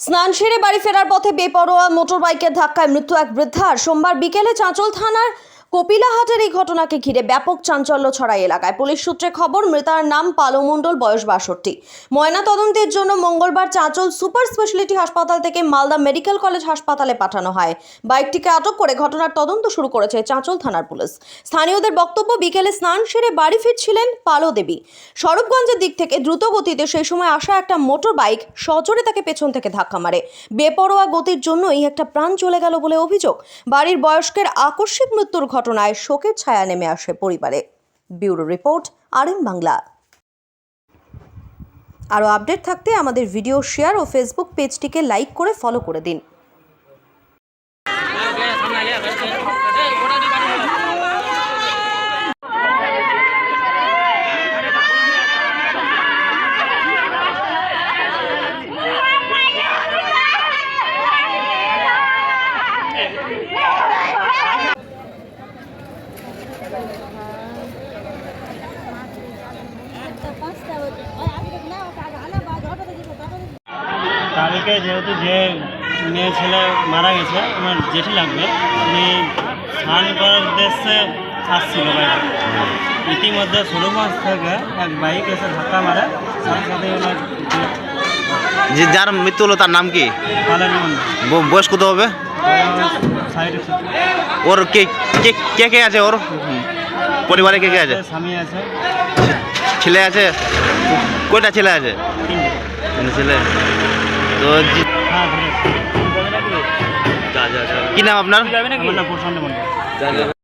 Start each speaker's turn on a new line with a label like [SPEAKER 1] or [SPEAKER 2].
[SPEAKER 1] স্নান সেরে বাড়ি ফেরার পথে বেপরোয়া মোটরবাইকের ধাক্কায় মৃত্যু এক বৃদ্ধার। সোমবার বিকেলে চাঁচল থানার কপিলাহাটের এই ঘটনাকে ঘিরে ব্যাপক চাঞ্চল্য ছড়ায় এলাকায়। পুলিশ সূত্রে খবর, মৃতার নাম পালো মণ্ডল বয়স বাষট্টি। ময়না তদন্তের জন্য মঙ্গলবার চাঁচল সুপার স্পেশালিটি হাসপাতাল থেকে মালদা মেডিকেল কলেজ হাসপাতালে পাঠানো হয়। বাইকটিকে আটক করে ঘটনার তদন্ত শুরু করেছে চাঁচল থানার পুলিশ। স্থানীয়দের বক্তব্য, বিকেলে স্নান সেরে বাড়ি ফিরছিলেন পালো দেবী দিক থেকে দ্রুত গতিতে সেই সময় আসা একটা মোটর বাইক সজোরে তাকে পেছন থেকে ধাক্কা মারে। বেপরোয়া গতির জন্যই একটা প্রাণ চলে গেল বলে অভিযোগ। বাড়ির বয়স্কের আকস্মিক মৃত্যুর ঘটনায় শোকের ছায়া নেমে আসে পরিবারে। Bureau report R M Bangla. আরও আপডেট থাকতে আমাদের ভিডিও শেয়ার ও ফেসবুক পেজটিকে লাইক করে ফলো করে দিন।
[SPEAKER 2] কালকে যেহেতু যে মেয়ে ছেলে মারা গেছে আমার জেঠি লাগবে উনি স্নান করার উদ্দেশ্যে আসছিল বাইরে ইতিমধ্যে ষোলো মাস থেকে এক বাইক এসে ধাক্কা মারে সাথে সাথে ওনার
[SPEAKER 3] যে যার মৃত্যু হলো তার নাম কি? বয়স কত হবে? ওর কে কে কে কে আছে ওর? পরিবারে কে কে আছে?
[SPEAKER 2] স্বামী আছে।
[SPEAKER 3] ছেলে আছে? কয়টা ছেলে আছে? ছেলে। তো কি নাম আপনার?